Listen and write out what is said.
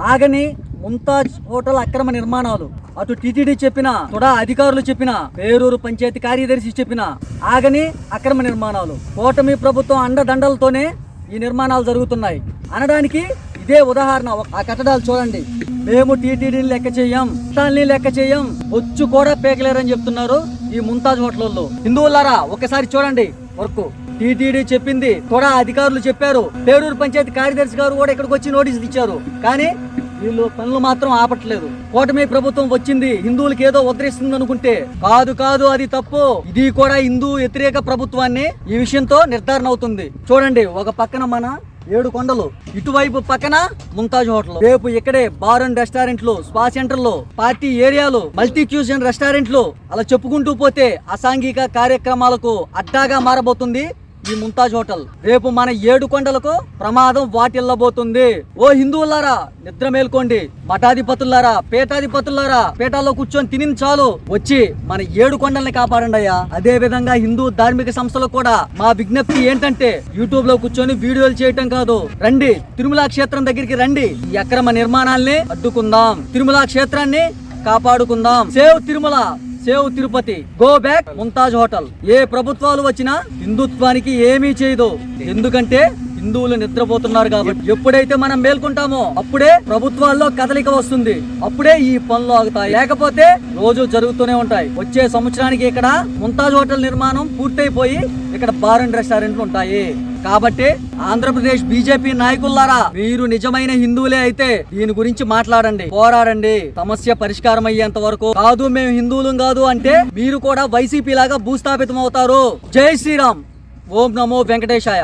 ఆగని ముంతాజ్ హోటల్ అక్రమ నిర్మాణాలు. అటు టీటీడీ చెప్పిన తుడా అధికారులు చెప్పిన పేరూరు పంచాయతీ కార్యదర్శి చెప్పిన ఆగని అక్రమ నిర్మాణాలు. కూటమి ప్రభుత్వం అండదండలతోనే ఈ నిర్మాణాలు జరుగుతున్నాయి. అనడానికి ఇదే ఉదాహరణ. ఆ కట్టడాలు చూడండి. మేము టీటీడీని లెక్క చేయం చట్టాల్ని లెక్క చేయం. బొచ్చు కూడా పేకలేరని చెప్తున్నారు ఈ ముంతాజ్ హోటల్లో హిందువులారా ఒకసారి చూడండి వర్క్. టీటీడీ చెప్పింది. కూడా అధికారులు చెప్పారు. పేరూరు పంచాయతీ కార్యదర్శి గారు కూడా ఇక్కడికి వచ్చి నోటీసులు ఇచ్చారు. కానీ వీళ్ళు పనులు మాత్రం ఆపట్లేదు. కూటమి ప్రభుత్వం వచ్చింది. హిందువులకి ఏదో ఉద్ధరిస్తుంది అనుకుంటే కాదు కాదు అది తప్పు. ఇది కూడా హిందూ వ్యతిరేక ప్రభుత్వాన్ని ఈ విషయంతో నిర్ధారణ అవుతుంది. చూడండి ఒక పక్కన మన ఏడు కొండలు ఇటువైపు పక్కన ముంతాజ్ హోటల్. రేపు ఇక్కడే బార్ అండ్ రెస్టారెంట్లు స్పా సెంటర్లు పార్టీ ఏరియాలు మల్టీక్యూజన్ రెస్టారెంట్లు అలా చెప్పుకుంటూ పోతే అసాంఘిక కార్యక్రమాలకు అడ్డాగా మారబోతుంది. ఈ ముంతాజ్ హోటల్. రేపు మన ఏడు కొండలకు ప్రమాదం వాటిల్లబోతుంది. ఓ హిందువులారా నిద్ర మేల్కోండి. మఠాధిపతులారా పేటాధిపతులారా పేటాల్లో కూర్చొని తిని చాలు. వచ్చి మన ఏడు కొండల్ని కాపాడండి అయ్యా. అదే విధంగా హిందూ ధార్మిక సంస్థలు కూడా మా విజ్ఞప్తి ఏంటంటే యూట్యూబ్లో కూర్చొని వీడియోలు చేయటం కాదు. రండి తిరుమల క్షేత్రం దగ్గరికి రండి. ఈ అక్రమ నిర్మాణాల్ని అడ్డుకుందాం. తిరుమల క్షేత్రాన్ని కాపాడుకుందాం. Save Tirumala! Save Tirupati. Go back Mumtaz hotel ఏ ప్రభుత్వాలు వచ్చినా హిందుత్వానికి ఏమీ చేయదు. ఎందుకంటే హిందువులు నిద్రపోతున్నారు కాబట్టి ఎప్పుడైతే మనం మేల్కుంటామో అప్పుడే ప్రభుత్వాల్లో కదలిక వస్తుంది. అప్పుడే ఈ పనులు ఆగుతాయి. లేకపోతే రోజు జరుగుతూనే ఉంటాయి. వచ్చే సంవత్సరానికి ఇక్కడ ముంతాజ్ హోటల్ నిర్మాణం పూర్తయిపోయి ఇక్కడ బార్ అండ్ రెస్టారెంట్లు ఉంటాయి. కాబట్టి ఆంధ్రప్రదేశ్ బీజేపీ నాయకులారా మీరు నిజమైన హిందువులే అయితే దీని గురించి మాట్లాడండి పోరాడండి. సమస్య పరిష్కారం అయ్యేంత వరకు కాదు మేము హిందువులు కాదు అంటే మీరు కూడా వైసీపీ లాగా భూస్థాపితం అవుతారు జై శ్రీరామ్. ఓం నమో వెంకటేశాయ.